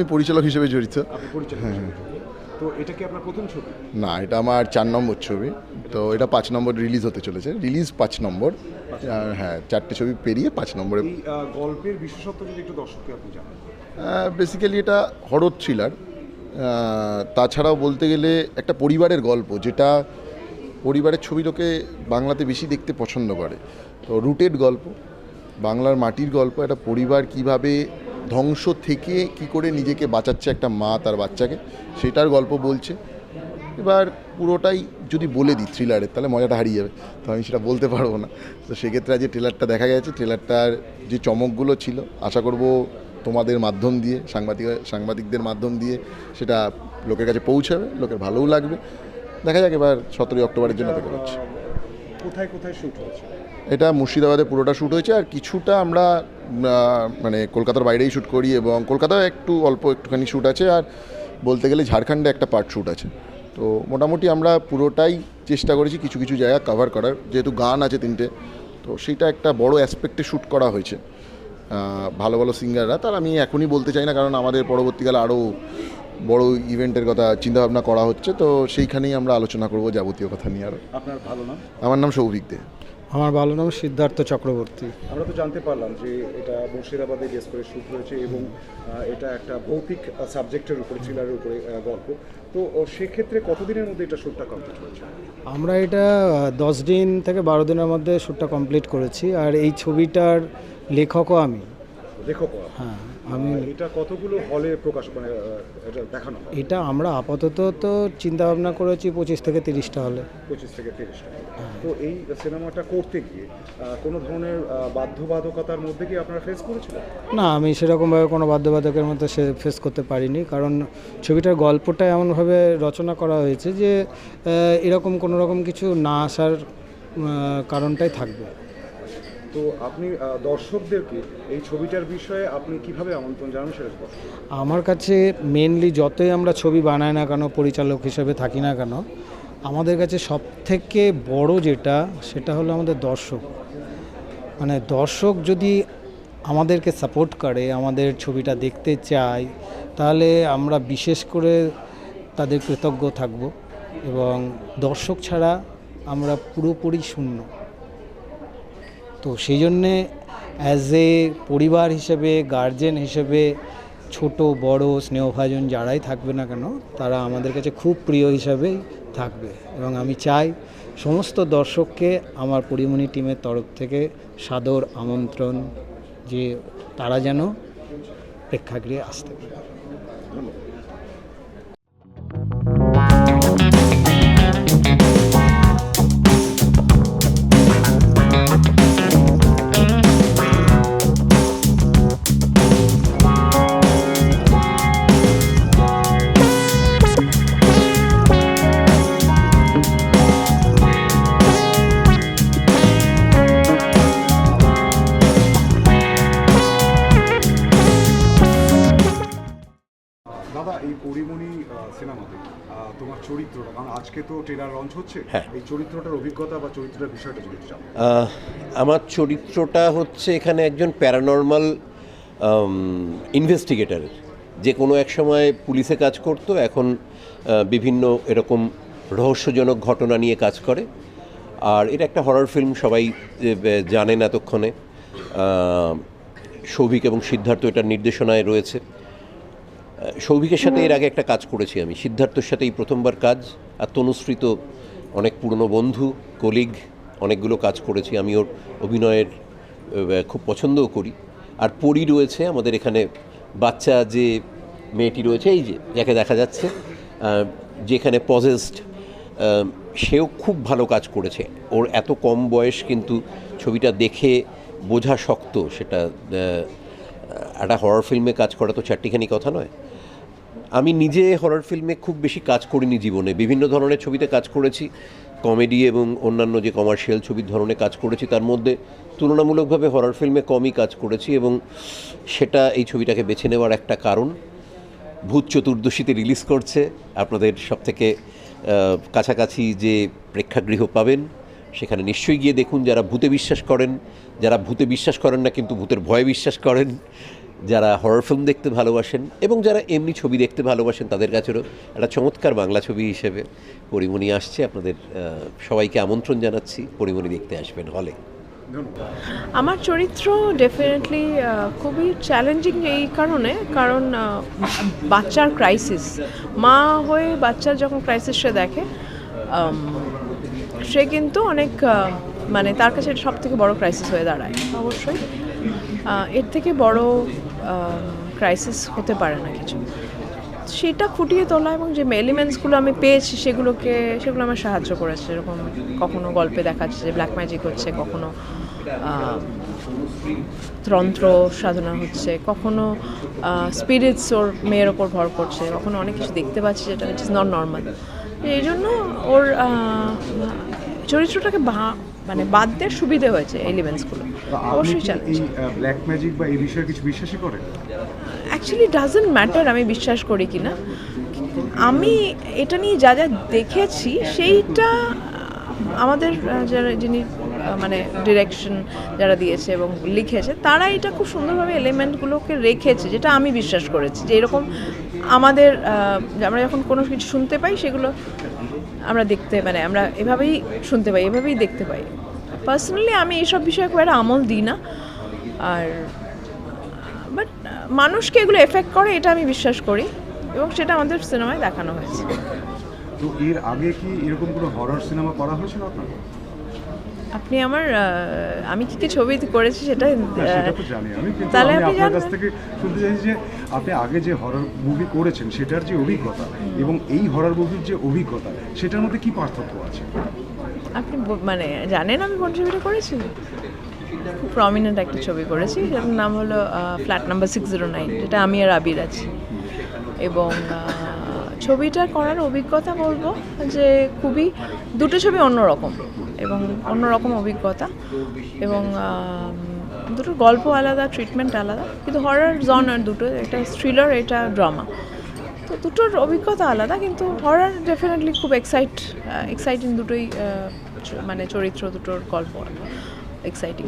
আমি পরিচালক হিসেবে জড়িত। পরিচালক হিসেবে যুক্ত। তো এটা কি আপনার প্রথম ছবি? না এটা আমার চার নম্বর ছবি। তো এটা পাঁচ নম্বর রিলিজ হতে চলেছে। রিলিজ পাঁচ নম্বর। হ্যাঁ চারটে ছবি পেরিয়ে পাঁচ নম্বরে গল্পের বিশেষত্ব যদি একটু দর্শককে আপনি জানান। বেসিক্যালি এটা হরর থ্রিলার তাছাড়াও বলতে গেলে একটা পরিবারের গল্প যেটা পরিবারের ছবি লোকে বাংলাতে বেশি দেখতে পছন্দ করে। তো রুটেড গল্প বাংলার মাটির গল্প একটা পরিবার কীভাবে ধ্বংস থেকে কি করে নিজেকে বাঁচাচ্ছে একটা মা তার বাচ্চাকে, সেটার গল্প বলছে। এবার পুরোটাই যদি বলে দিই থ্রিলারের তাহলে মজাটা হারিয়ে যাবে। তো আমি সেটা বলতে পারব না। তো সেক্ষেত্রে যে ট্রেলারটা দেখা গেছে ট্রেলারটার যে চমকগুলো ছিল, আশা করব তোমাদের মাধ্যম দিয়ে, সাংবাদিক, সাংবাদিকদের মাধ্যম দিয়ে সেটা লোকের কাছে পৌঁছাবে, লোকের ভালোও লাগবে। দেখা যাক এবার সতেরোই অক্টোবরের জন্য অপেক্ষা করছি। কোথায় কোথায় শুট হয়েছে? এটা মুর্শিদাবাদে পুরোটা শ্যুট হয়েছে আর কিছুটা আমরা মানে কলকাতার বাইরেই শ্যুট করি এবং কলকাতায় একটু অল্প একটুখানি শ্যুট আছে আর বলতে গেলে ঝাড়খণ্ডে একটা পার্ট শ্যুট আছে। তো মোটামুটি আমরা পুরোটাই চেষ্টা করেছি কিছু কিছু জায়গা কভার করার, যেহেতু গান আছে তিনটে, তো সেটা একটা বড় অ্যাসপেক্টে শ্যুট করা হয়েছে। ভালো ভালো সিঙ্গাররা তার আমি এখনই বলতে চাই না কারণ আমাদের পরবর্তীকালে আরও বড় ইভেন্টের কথা চিন্তাভাবনা করা হচ্ছে তো সেইখানেই আমরা আলোচনা করব যাবতীয় কথা নিয়ে আর। আপনার ভালো নাম? আমার নাম সৌভিক দে। আমার ভালো নাম সিদ্ধার্থ চক্রবর্তী। আমরা তো জানতে পারলাম যে এটা মুর্শিদাবাদে বেস করে শুট হয়েছে এবং এটা একটা ভৌতিক সাবজেক্টের উপরে থ্রিলারের উপরে গল্প। তো সেক্ষেত্রে কতদিনের মধ্যে এটা শ্যুটটা কমপ্লিট হয়েছে? আমরা এটা দশ দিন থেকে বারো দিনের মধ্যে শ্যুটটা কমপ্লিট করেছি আর এই ছবিটার লেখকও আমি। লেখক হ্যাঁ। আমি এটা কতগুলো হলে প্রকাশ মানে এটা দেখানো এটা আমরা আপাতত তো চিন্তা ভাবনা করেছি পঁচিশ থেকে তিরিশটা হলে। পঁচিশ থেকে তিরিশটা তো এই সিনেমাটা করতে গিয়ে কোনো ধরনের বাধ্যবাধকতার মধ্যে কি আপনারা ফেস করেছিলেন? না আমি সেরকমভাবে কোনো বাধ্যবাধকের মধ্যে সে ফেস করতে পারিনি। কারণ ছবিটার গল্পটা এমনভাবে রচনা করা হয়েছে যে এরকম কোনো রকম কিছু না আসার কারণটাই থাকবে। তো আপনি দর্শকদেরকে এই ছবিটার বিষয়ে আপনি কীভাবে আমন্ত্রণ জানান সেটা। আমার কাছে মেনলি যতই আমরা ছবি বানাই না কেন, পরিচালক হিসেবে থাকি না কেন, আমাদের কাছে সব থেকে বড় যেটা, সেটা হলো আমাদের দর্শক মানে দর্শক যদি আমাদেরকে সাপোর্ট করে, আমাদের ছবিটা দেখতে চায়, তাহলে আমরা বিশেষ করে তাদের কৃতজ্ঞ থাকব এবং দর্শক ছাড়া আমরা পুরোপুরি শূন্য তো সেই জন্যে অ্যাজ এ পরিবার হিসেবে গার্জেন হিসেবে, ছোট, বড়, স্নেহভাজন যারাই থাকবে না কেন, তারা আমাদের কাছে খুব প্রিয় হিসাবেই থাকবে। এবং আমি চাই সমস্ত দর্শককে আমার পরিমণি টিমের তরফ থেকে সাদর আমন্ত্রণ যে তারা যেন প্রেক্ষাগৃহে আসতে পারে। দাদা এই পরিমণি সিনেমাতে তোমার চরিত্রটা কারণ আজকে তো ট্রেলার লঞ্চ হচ্ছে হ্যাঁ। এই চরিত্রটার অভিজ্ঞতা বা চরিত্রটার বিষয়টা যদি আমার চরিত্রটা হচ্ছে এখানে একজন প্যারানর্মাল ইনভেস্টিগেটরের যে কোনো এক সময় পুলিশে কাজ করতো এখন বিভিন্ন এরকম রহস্যজনক ঘটনা নিয়ে কাজ করে। আর এটা একটা হরর ফিল্ম সবাই জানেন এতক্ষণে। সৌভিক এবং সিদ্ধার্থ এটার নির্দেশনায় রয়েছে। সৌভিকের সাথে এর আগে একটা কাজ করেছি আমি। সিদ্ধার্থর সাথে এই প্রথমবার কাজ। আর তনুশ্রী তো অনেক পুরনো বন্ধু কলিগ অনেকগুলো কাজ করেছি। আমি ওর অভিনয়ের খুব পছন্দও করি। আর পরি রয়েছে আমাদের এখানে বাচ্চা যে মেয়েটি রয়েছে, এই যে, যাকে দেখা যাচ্ছে যেখানে পজেসড সেও খুব ভালো কাজ করেছে। ওর এত কম বয়স কিন্তু ছবিটা দেখে বোঝা শক্ত। সেটা একটা হরর ফিল্মে কাজ করা তো চারটিখানি কথা নয়। আমি নিজে হরর ফিল্মে খুব বেশি কাজ করিনি জীবনে। বিভিন্ন ধরনের ছবিতে কাজ করেছি। কমেডি এবং অন্যান্য যে কমার্শিয়াল ছবির ধরনের কাজ করেছি, তার মধ্যে তুলনামূলকভাবে হরর ফিল্মে কমই কাজ করেছি এবং সেটা এই ছবিটাকে বেছে নেওয়ার একটা কারণ। ভূত চতুর্দশীতে রিলিজ করছে। আপনাদের সব থেকে কাছাকাছি যে প্রেক্ষাগৃহ পাবেন, সেখানে নিশ্চয়ই গিয়ে দেখুন যারা ভূতে বিশ্বাস করেন। যারা ভূতে বিশ্বাস করেন না কিন্তু ভূতের ভয়ে বিশ্বাস করেন যারা হরর ফিল্ম দেখতে ভালোবাসেন এবং যারা এমনি ছবি দেখতে ভালোবাসেন, তাদের কাছেরও একটা চমৎকার বাংলা ছবি হিসেবে পরিমণি আসছে। আপনাদের সবাইকে আমন্ত্রণ জানাচ্ছি। পরিমণি দেখতে আসবেন হলে। আমার চরিত্র ডেফিনেটলি খুবই চ্যালেঞ্জিং এই কারণে, কারণ বাচ্চার ক্রাইসিস মা হয়ে বাচ্চার যখন ক্রাইসিস সে দেখে সে কিন্তু অনেক মানে তার কাছে সব থেকে বড় ক্রাইসিস হয়ে দাঁড়ায়, অবশ্যই। এর থেকে বড় ক্রাইসিস হতে পারে না কিছু। সেটা ফুটিয়ে তোলা এবং যে এলিমেন্টসগুলো আমি পেয়েছি সেগুলোকে, সেগুলো আমার সাহায্য করেছে। এরকম কখনো গল্পে দেখাচ্ছে যে ব্ল্যাক ম্যাজিক হচ্ছে, কখনো তন্ত্র সাধনা হচ্ছে, কখনো স্পিরিটস ওর মেয়ের ওপর ভর করছে, কখনো অনেক কিছু দেখতে পাচ্ছি যেটা ইট ইজ নট নর্মাল এই জন্য ওর চরিত্রটাকে মানে বাদ দেওয়ার সুবিধে হয়েছে এলিমেন্টসগুলো অবশ্যই চ্যালেঞ্জ ব্ল্যাক ম্যাজিক বা এই বিষয়ে কিছু বিশ্বাসই করেন? অ্যাকচুয়ালি ডাজেন্ট ম্যাটার আমি বিশ্বাস করি কি না আমি এটা নিয়ে যা যা দেখেছি সেইটা আমাদের যারা যিনি মানে ডিরেকশন যারা দিয়েছে এবং লিখেছে তারা এটা খুব সুন্দরভাবে এলিমেন্টগুলোকে রেখেছে যেটা আমি বিশ্বাস করেছি। যে এরকম আমাদের আমরা যখন কোনো কিছু শুনতে পাই সেগুলো আমরা দেখতে মানে আমরা এভাবেই শুনতে পাই এভাবেই দেখতে পাই। পার্সোনালি আমি এইসব বিষয়ে খুব একটা আমল দিই না। আর বাট মানুষকে এগুলো এফেক্ট করে এটা আমি বিশ্বাস করি। এবং সেটা আমাদের সিনেমায় দেখানো হয়েছে। তো এর আগে কি এরকম কোনো হরর সিনেমা করা হয়েছিল আপনার? আপনি আমার আমি কি কি ছবি করেছি সেটা তাহলে আপনি আপনার কাছ থেকে শুনতে চাইছি যে আপনি আগে যে হরর মুভি করেছেন সেটার যে অভিজ্ঞতা এবং এই হরর মুভির যে অভিজ্ঞতা সেটার মধ্যে কি পার্থক্য আছে? আপনি মানে জানেন আমি কোন ছবিটা করেছি? খুব প্রমিনেন্ট একটা ছবি করেছি যেটার নাম হলো flat number six zero nine যেটা আমি আর আবির আছি। এবং ছবিটা করার অভিজ্ঞতা বলব যে খুবই, দুটো ছবি অন্যরকম এবং অন্যরকম অভিজ্ঞতা এবং দুটোর গল্প আলাদা ট্রিটমেন্ট আলাদা, কিন্তু হরার জনার দুটো, একটা থ্রিলার এটা ড্রামা তো দুটোর অভিজ্ঞতা আলাদা, কিন্তু হরার ডেফিনেটলি খুব এক্সাইট এক্সাইটিং দুটোই মানে চরিত্র দুটোর গল্প এক্সাইটিং